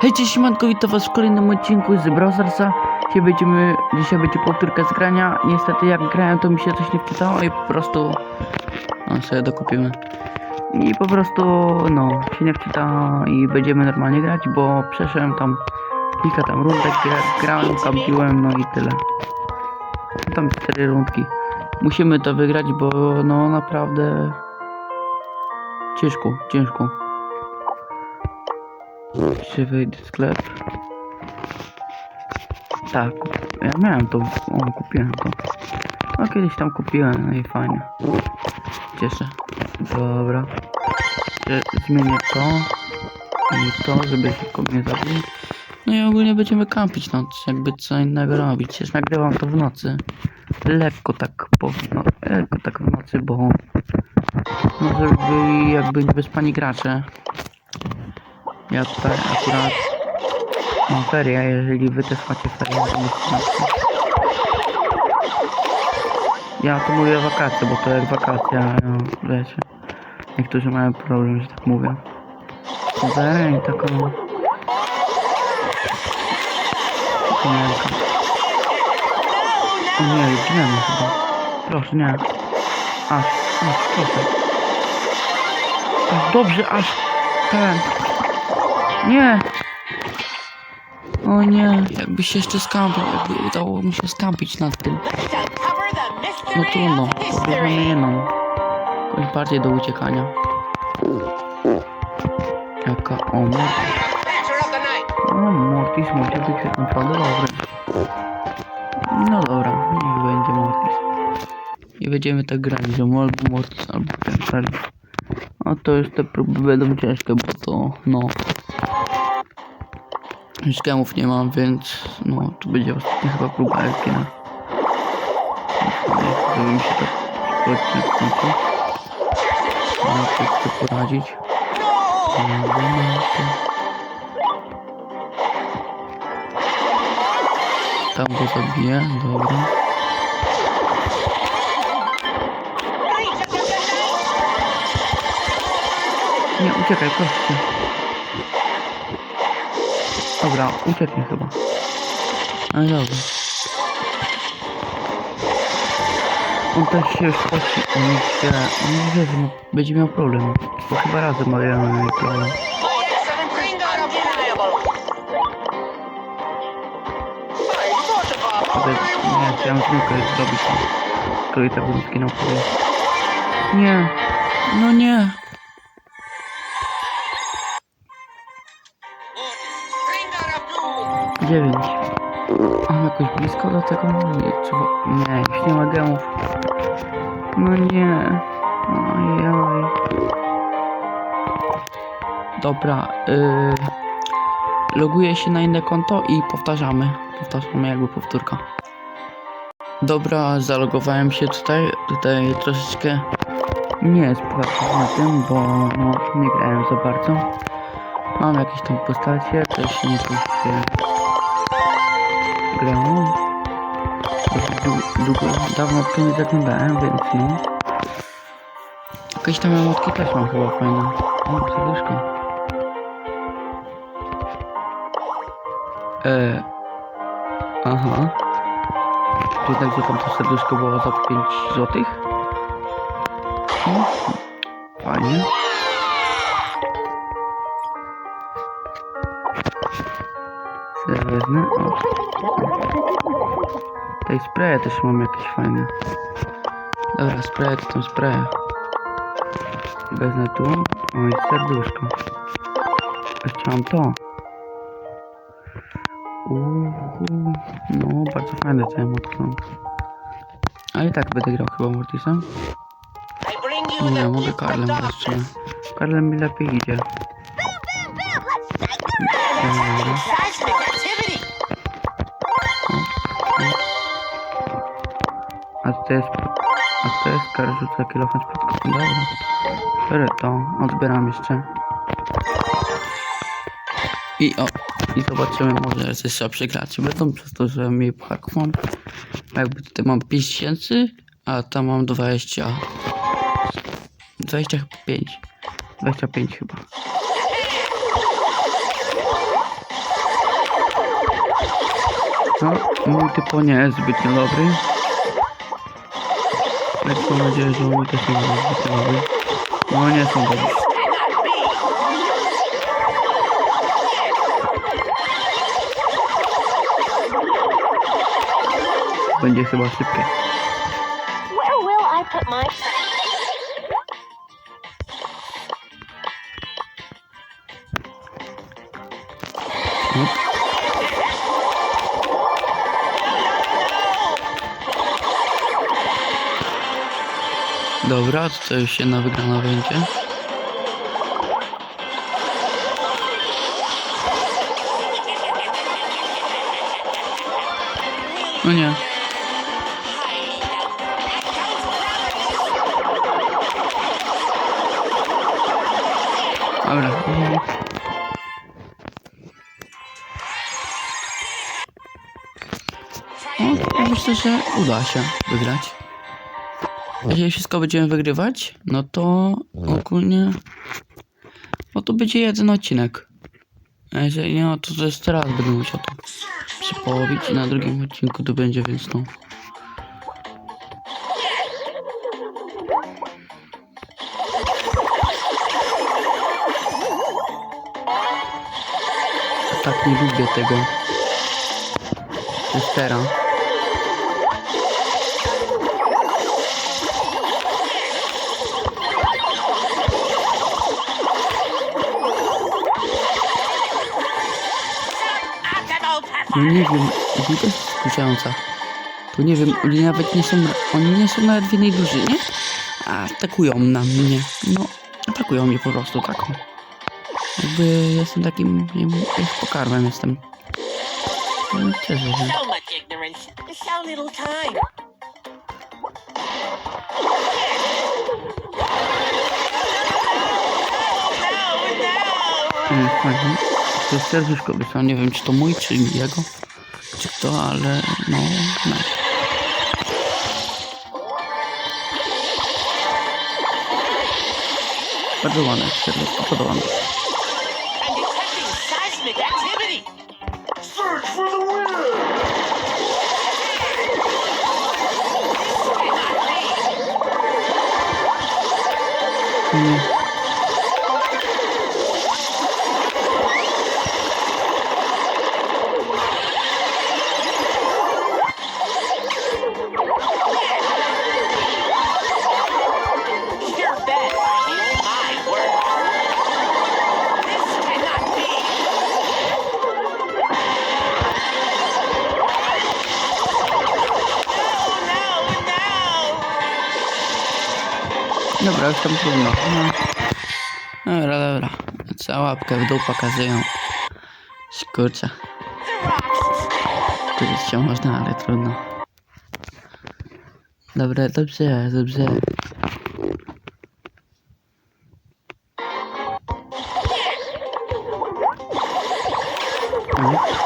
Hej, cześć, siemanko, witam was w kolejnym odcinku z Browsersa. Dzisiaj będziemy, dzisiaj będzie powtórka z grania. Niestety jak grałem, to mi się coś nie wczytało i po prostu, no sobie dokupimy. I po prostu, no, się nie wczytało i będziemy normalnie grać, bo przeszedłem tam kilka tam rundek, gra, grałem, kampiłem, no i tyle. Tam cztery rundki. Musimy to wygrać, bo no naprawdę ciężko, ciężko. Czy wejdę w sklep? Tak, ja miałem to, o, kupiłem to. No kiedyś tam kupiłem, no i fajnie. Cieszę. Dobra. Zmienię to i to, żeby szybko mnie zabił. No i ogólnie będziemy kampić, no jakby co innego robić. Przecież nagrywam to w nocy. Lekko tak po, no, lekko tak w nocy, bo no żeby jakby niewyspani gracze. Ja tutaj akurat mam ferie, a jeżeli wy też macie ferie, to musicie. Ja to mówię wakacje, bo to jak wakacje, no, wiecie. Niektórzy mają problem, że tak mówię. Zereń taką... Komiarka. O nie, ginemy chyba. Proszę, nie. Aż, aż, proszę. Aż dobrze, aż ten. Nie! O nie, jakby się jeszcze skampił, jakby udało mi się skampić nad tym. No trudno, pobierzemy jedną. Jakoś bardziej do uciekania. Jaka o Mortis. O Mortis, Mortis jest naprawdę dobry. No dobra, niech będzie Mortis. I będziemy tak grać, że albo Mortis, albo Kentel. A to już te próby będą ciężkie, bo to no gemów nie mam, więc no to będzie ostatnia chyba próba Elkina. Żeby mi się tak odcinek skończył. No to chcę poradzić. Tam go zabiję, dobra. Nie, uciekaj, proszę. Dobra, ucieknie chyba. Ale dobra. On też się już poci, on się... Nie wie, że ma- będzie miał problem. Bo chyba razem mają problem. Nie, chciałem zwykle zrobić. Tylko i tak bym powiem. Nie. No nie. Dziewięć. Mam jakoś blisko do tego? Nie, nie, już nie ma gemów. No nie. Ojej. Dobra, yy... Loguję się na inne konto i powtarzamy. Powtarzamy jakby powtórka. Dobra, zalogowałem się tutaj. Tutaj troszeczkę nie jest łatwo na tym, bo no, nie grałem za bardzo. Mam jakieś tam postacie, też nie tu dłu- Długo, dawno w nie zaglądałem, więc no. Jakieś tam emotki też mam chyba fajne. O, serduszko. E, aha. Czy tak, że tam to serduszko było za 5 złotych? No, fajnie. Tej spraye też mam jakieś fajne. Dobra, spraye to tam spraye. Wezmę tu. Oj, serduszko. Jeszcze mam to. Uuu, no bardzo fajne te emotki mam. Ale i tak będę grał chyba Mortisem. Nie, mogę Karlem nie. Karlem mi lepiej idzie. Dobra. To jest... A to jest kar rzuca kilofan z podkopem. Dobra. Biorę to. Odbieram jeszcze. I o. I zobaczymy może jeszcze przegracie będą przez to, że parków mam. Jakby tutaj mam 5000, a tam mam 20. 25. 25 chyba. No, mój typo nie jest zbytnio dobry. Jak mam nadzieję, że oni też nie będą dobry. No nie są dobrzy. Będzie chyba szybkie. Dobra, to już jedna wygrana będzie. No nie. Dobra. mhm. Myślę, że uda się wygrać. Jeżeli wszystko będziemy wygrywać, no to ogólnie... No to będzie jeden odcinek. A jeżeli nie, no to, to jeszcze raz będę musiał to przepołowić i na drugim odcinku to będzie, więc no... Tak nie lubię tego testera. No nie wiem, to jest skusiająca. To nie wiem, oni nawet nie są, oni nie są nawet w jednej drużynie, a atakują na mnie. No, atakują mnie po prostu taką. Jakby jestem takim, nie wiem, jak pokarmem jestem. No, cieszę się. Mm, Fajnie. To jest wysłał, nie wiem czy to mój, czy jego, czy kto, ale no, no. Bardzo ładne serduszko, podoba mi się. Dobra, już tam trudno. No. Dobra, dobra. Cała łapkę w dół pokazują. Rocks. Kiedyś się można, ale trudno. Dobra, dobrze, dobrze. Mhm.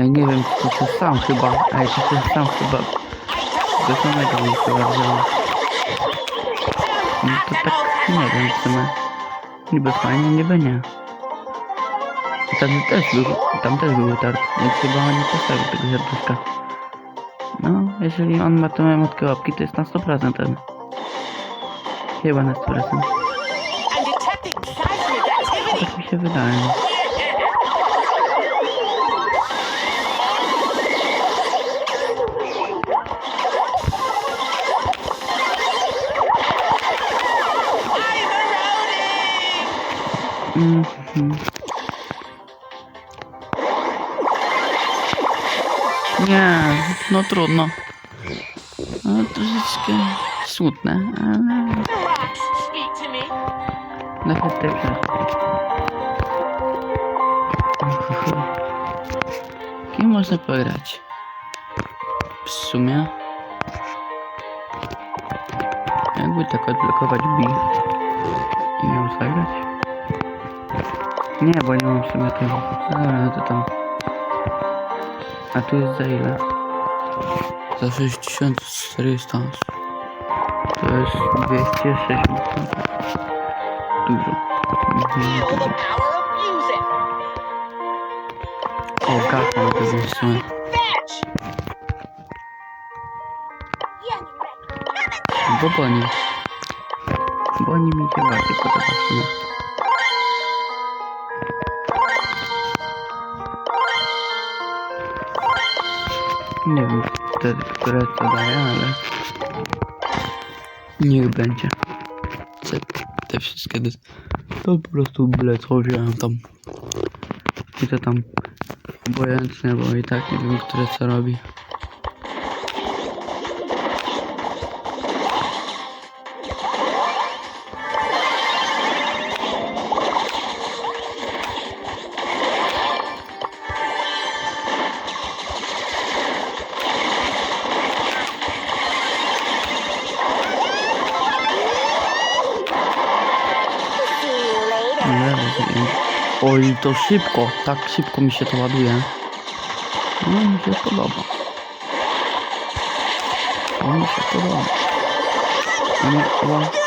Ej, nie wiem, czy to sam chyba. Ej, to jest sam chyba. Do samego mi chyba wziął. No to tak, nie wiem w sumie. Niby fajnie, niby nie. Tam też był, tam też był targ, więc chyba nie postawił tego serduszka. No, jeżeli on ma tą emotkę łapki, to jest na 100% ten. Chyba na 100%. I'm detecting seismic activity. Tak mi się wydaje. Mhm. Nie, no trudno. No troszeczkę smutne, ale też. Kim można pograć? W sumie. Jakby tak odblokować B i ją zagrać? Nie, bo nie mam w sumie tego. Dobra, no to tam. A tu jest za ile? Za 6400. To jest 260. dużo. Mhm, Feel the dużo. power of music. Nie wiem, te, które to daje, ale... Niech będzie. Te, wszystkie... To po prostu byle co wziąłem tam. I to tam... Obojętnie, bo i tak nie wiem, które co robi. To szybko, tak szybko mi się to ładuje. No mi się podoba. To mi się podoba. Nie, o.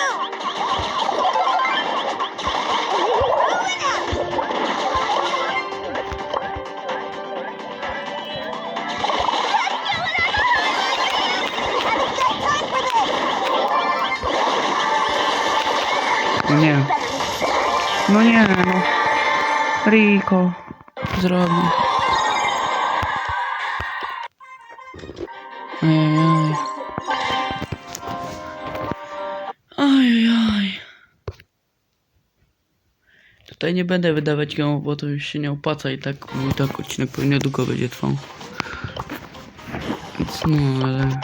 Nie. No nie, no. Rico. Zrobił. Ajajaj. Ajajaj. Tutaj nie będę wydawać go, bo to już się nie opłaca i tak, i tak odcinek pewnie długo będzie trwał. Więc no, ale...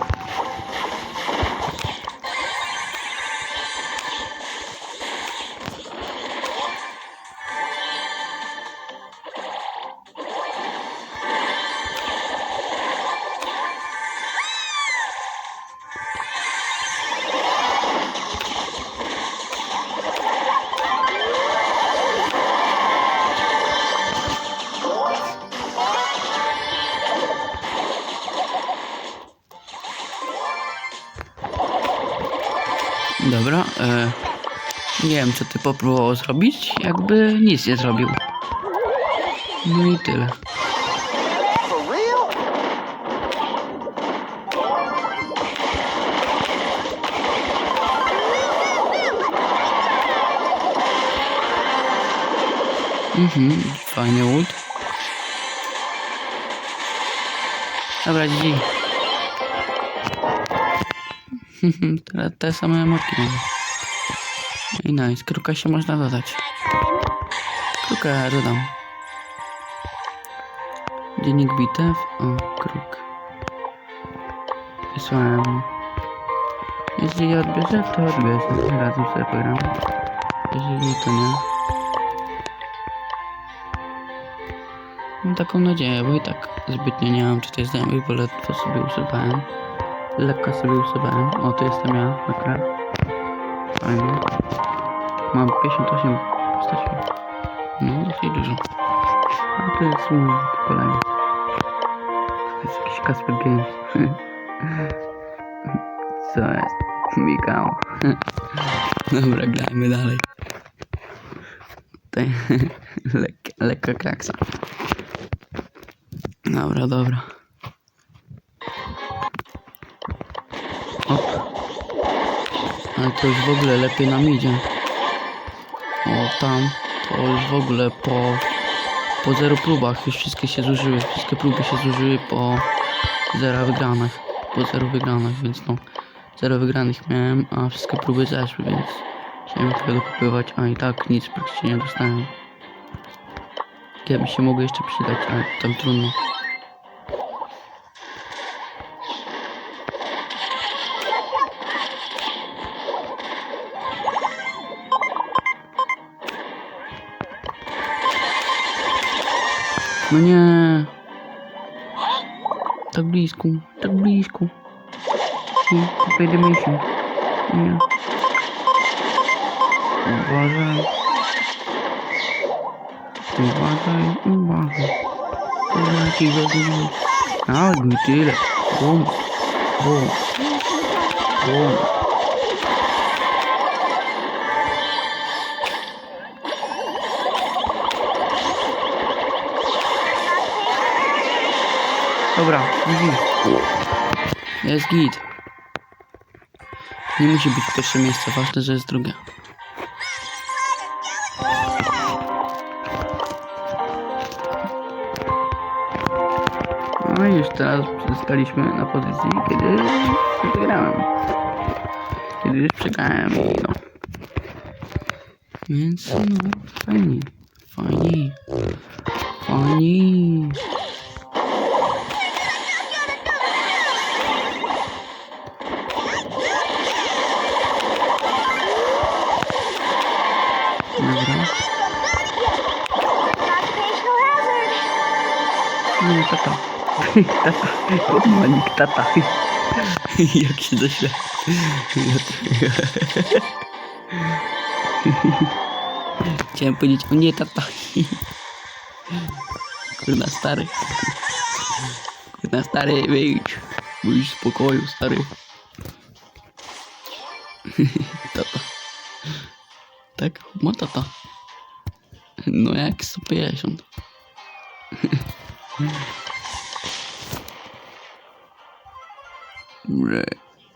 wiem co ty popróbował zrobić, jakby nic nie zrobił. No i tyle. Mhm, fajny łód. Dobra, GG. Te same emotki. I nice, kruka się można dodać. Kruka dodam. Dziennik bitew. O, kruk. Wysłałem. Jeśli odbierze, to odbierze. Razem sobie pogram. Jeżeli nie, to nie. Mam taką nadzieję, bo i tak zbytnio nie mam tutaj znajomych, bo ledwo sobie usuwałem. Lekko sobie usuwałem. O, to jestem ja, akurat. Fajnie. Mam 58 postaci. No, dosyć dużo. A to jest mój kolejny. To jest jakiś Casper Games. Co jest? Mikał. Dobra, grajmy dalej. Tutaj lek, lekka kraksa. Dobra, dobra. Op. Ale to już w ogóle lepiej nam idzie. O, tam. To już w ogóle po... Po zero próbach już wszystkie się zużyły. Wszystkie próby się zużyły po zero wygranych. Po zero wygranych, więc no. Zero wygranych miałem, a wszystkie próby zeszły, więc chciałem tego dokupywać, a i tak nic praktycznie nie dostałem. Ja mi się mogło jeszcze przydać, ale tam trudno. No nie. Tak blisko, tak blisko. Nie, pojedziemy się. Nie. Uważaj. Uważaj, uważaj. Uważaj, uważaj. A, gdy tyle. Bum. Bum. Dobra. Jest git. Nie musi być pierwsze miejsce, ważne, że jest drugie. No i już teraz zostaliśmy na pozycji, kiedy wygrałem. Kiedy już przegrałem no. Więc no. Fajnie. Fajnie. Tata. Odmanik, tata. Jak się zaśle. Chciałem powiedzieć, o nie, tata. Kurna, stary. Kurna, stary, wyjdź. Wyjdź z pokoju, stary. Tata. Tak, ma tata. No jak 150. Re,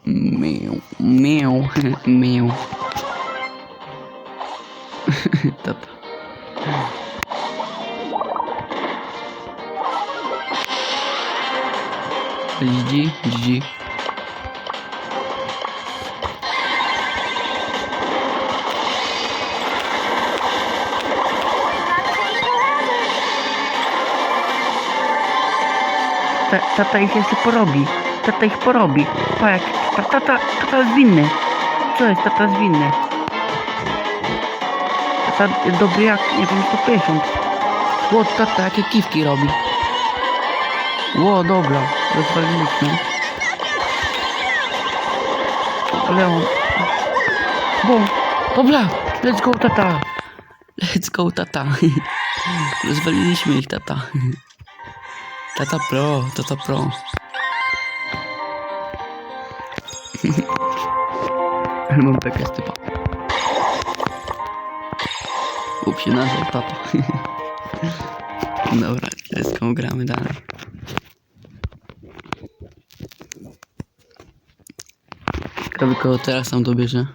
meow, meow, meow. Tata. GG, GG. Occupational hazard. Ta, tata ich porobi. Tata. Pa jak. Ta, tata, tata jest winny. Co jest? Tata jest winny. Tata dobry jak, nie wiem, 150. Ło, tata jakie kiwki robi. Ło, dobra. Rozwaliliśmy. Leon. Bum. Dobra. Let's go, tata. Let's go, tata. Rozwaliliśmy ich, tata. Tata pro, tata pro. Ale mam bekę z typa. Kup się nazwał tata. Dobra, let's gramy dalej. Ciekawe kogo teraz tam dobierze.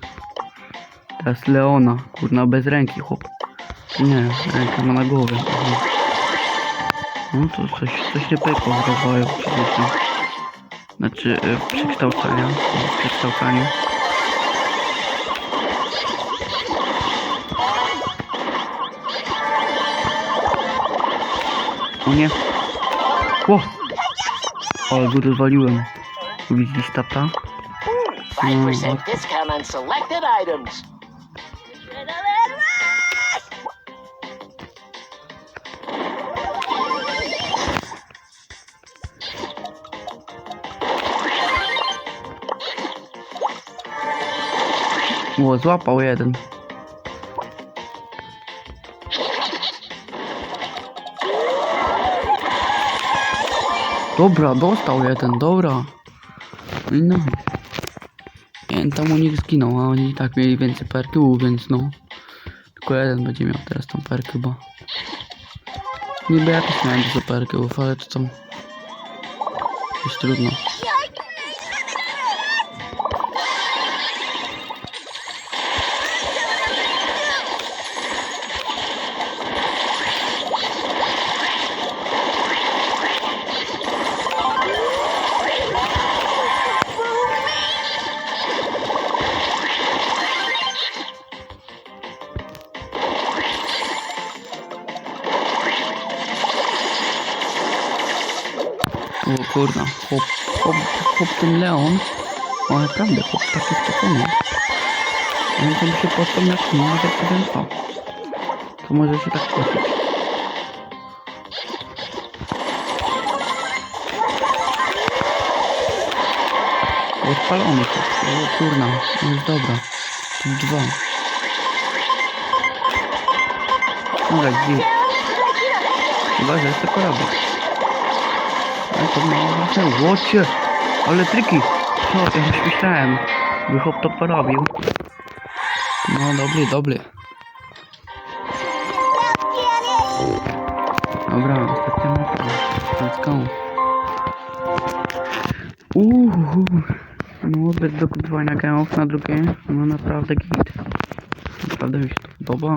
Teraz Leona, kurna bez ręki chłop. Nie, rękę ma na głowie. No to coś, coś nie pykło w rozwoju psychicznym. Znaczy e, w przekształceniu. W przekształcaniu. O nie. Ło! Ale go rozwaliłem. Widzisz tata? 5% discount on selected items. Adrenaline rush. Ło, złapał jeden. Dobra, dostał jeden, dobra. No. Jeden tam u nich zginął, a oni i tak mieli więcej perkyłów, więc no. Tylko jeden będzie miał teraz tą perkę chyba. Niby ja też miałem dużo perkyłów, ale to tam... Jest trudno. Chłop, chłop, ten Leon, o naprawdę, chłop taki spokojny. On tam się potem jak nie może powiem co. To może się tak pocić. Odpalony chłop, o kurna, no jest dobra. Tu dwa. Dobra, gdzie? Chyba, że jest to korabel. Ale to mało. Łocie! Ale triki! Co, ja już myślałem. By chłop to porobił. No, dobry, dobry. Dobra, ostatnia mapa. Let's go. Uuu, no bez dokupywania gemów na drugie, no naprawdę git. Naprawdę mi się to podoba.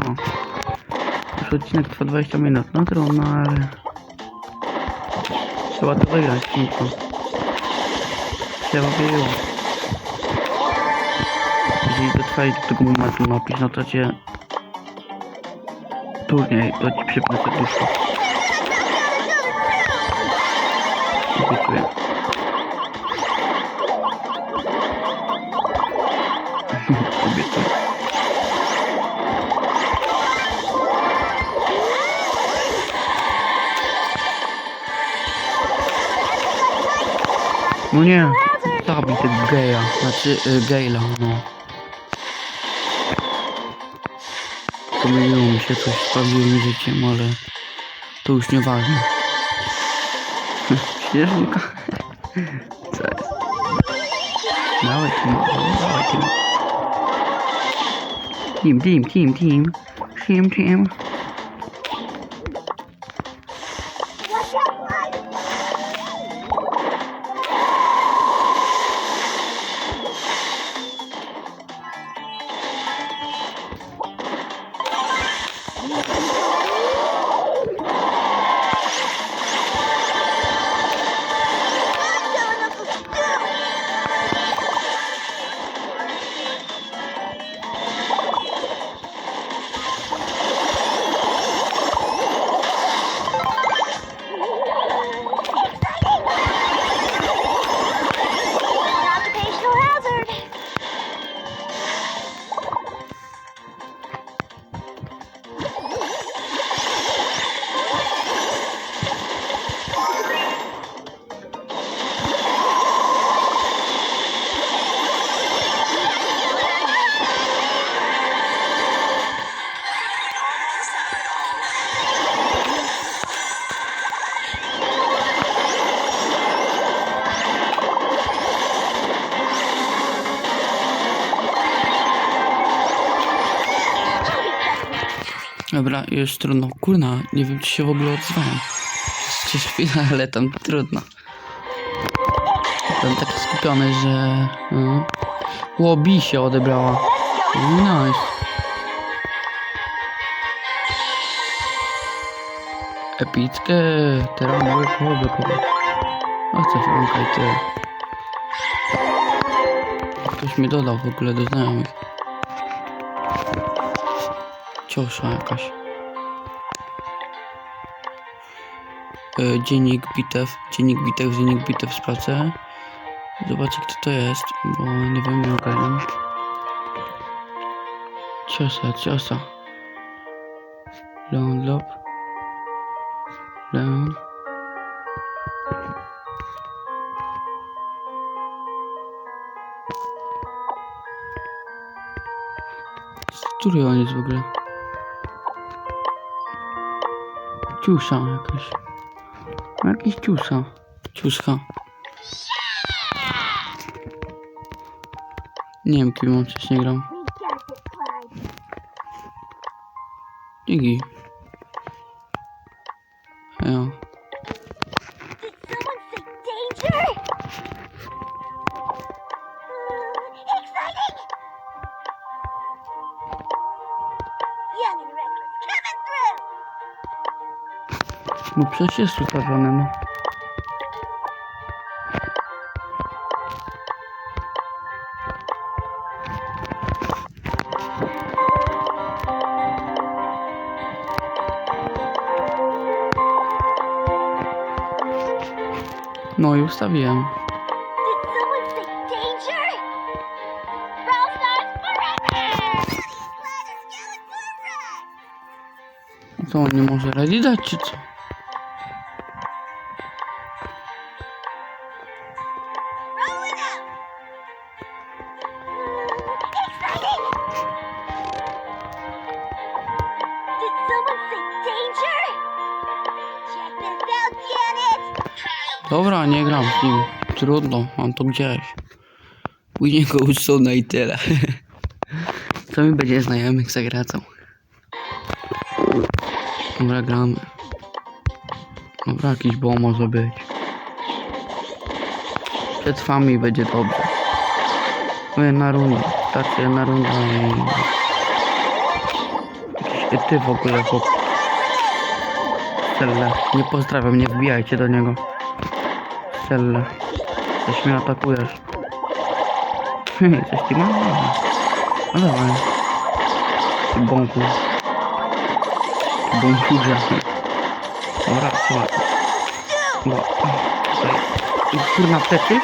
Już odcinek trwa 20 minut, no trudno, ale... Trzeba to wygrać, szybko. Trzeba było. Jeżeli dotrwali do tego momentu napisz na czacie turniej, to ci przypnę serduszko. No nie, zabij tego geja, znaczy y, gejla, no. Pomyliło mi się coś z prawdziwym życiem, ale to już nieważne. Śnieżynka. Co jest? Dawaj team, dawaj team. Team, team, team, team. Team, team. Dobra, już trudno. Kurna, nie wiem czy się w ogóle odzwałem. Przez chwilę, ale tam trudno. Byłem taki skupiony, że... No. Łobi się odebrała. Nice. Epickie. Teraz mogę poblokować. A chcę Franka i tyle. Ktoś mi dodał w ogóle do znajomych. Ciosza jakaś. E, dziennik bitew, dziennik bitew, dziennik bitew sprawdzę. Zobaczę kto to jest, bo nie wiem, nie ogarniam. Ciosa, ciosa. Leon Lob. Leon. Z której on jest w ogóle? Ciusza jakaś. No Jakiś ciusza. Ciuska. Nie wiem kim on wcześniej grał. We forever! Clyde is going for a ride! Co, on nie może radzi dać, czy co? Gram z nim. Trudno, mam to gdzieś. Później go usunę i tyle. Co mi będzie znajomych za gracą? Dobra, gramy. Dobra, jakiś bo może być. Przetrwamy i będzie dobrze. No jedna runda. Starczy jedna runda i... Ty w ogóle chłop. Selle. Nie pozdrawiam, nie wbijajcie do niego. Selle. Coś mnie atakujesz. Coś ty ma? No dawaj. Ty bąku. Ty bąkurze. Dobra, słuchaj. I Kurna plecy?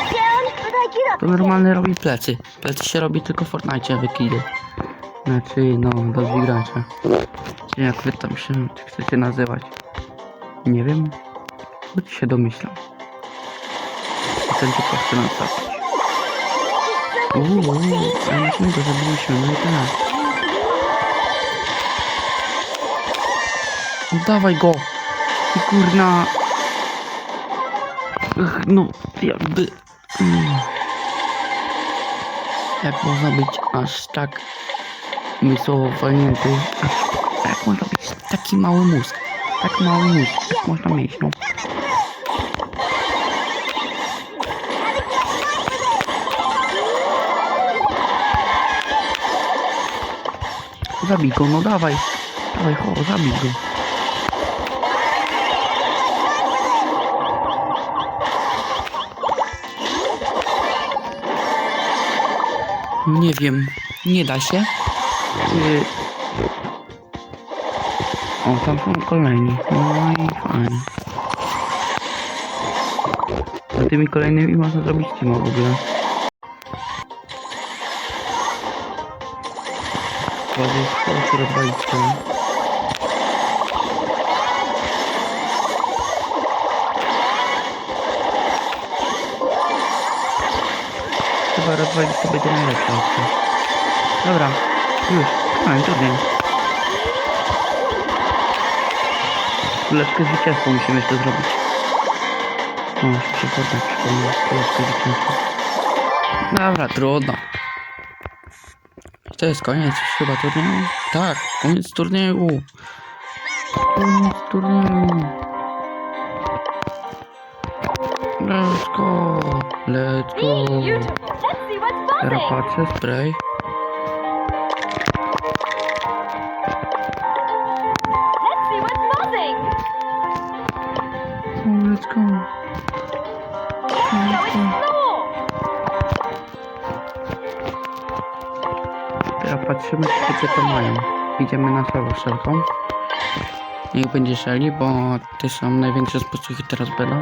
To normalnie robi plecy. Plecy się robi tylko w Fortnite wykidy. Znaczy, no, gracze. Czy jak wy tam się chcecie nazywać? Nie wiem. Choć się domyślam. Ten tylko chce nas zabić. Uuu, a jak my go zabiliśmy, no i tak. No dawaj go! I kurna... Ech, no, jakby... Mm. Jak można być aż tak umysłowo walnięty? Jak można być taki mały mózg? Tak mały mózg, jak można mieć, no? Zabij go, no dawaj. Dawaj, ho, zabij go. Nie wiem, nie da się. Yy. O, tam są kolejni. No i fajnie. A tymi kolejnymi można zrobić teama w ogóle. Rozwalić to. Chyba rozwalić to będzie najlepsza opcja. Dobra, już, fajnie, trudniej. Królewskie zwycięstwo musimy jeszcze zrobić. O, jeszcze się podać, przypomnę, królewskie zwycięstwo. Dobra, trudno. To jest koniec chyba turnieju? Tak, koniec turnieju. Koniec turnieju. Let's go. Let's go. Teraz patrzę, spray. Mają. Idziemy na sławę wszelką. Niech będzie szeli, bo te są największe sposób teraz będą.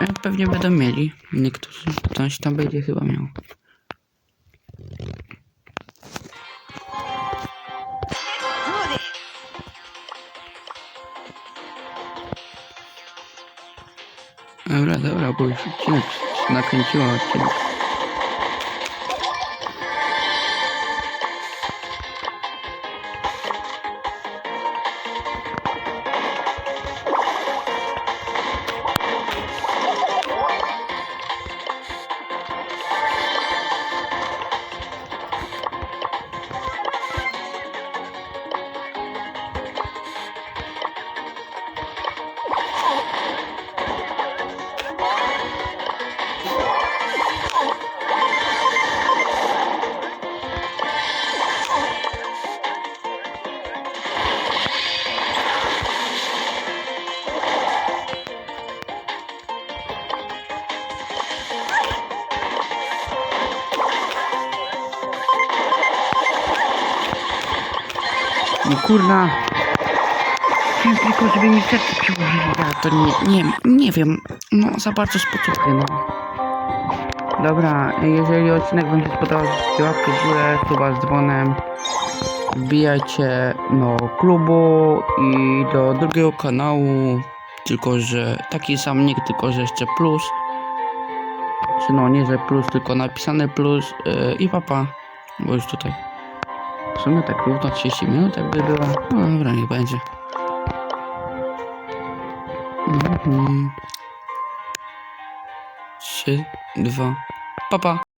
E, Pewnie będą mieli. Niektórzy. Ktoś tam będzie chyba miał. Dobra, dobra, bo już odcinek nakręciło odcinek. No kurna. Tylko, żeby mi serce przyłożyli. Ja to nie, nie, nie wiem. No za bardzo spoczywkę, no. Dobra, jeżeli odcinek się spodobał, zostawcie łapkę w górę, z dzwonem. Wbijajcie do klubu i do drugiego kanału. Tylko, że taki sam nick, tylko, że jeszcze plus. Czy no, nie, że plus, tylko napisane plus yy, i papa. Bo już tutaj. Sumie tak równo 30 minut jakby było. No dobra, niech będzie. Mhm. Trzy, dwa, papa.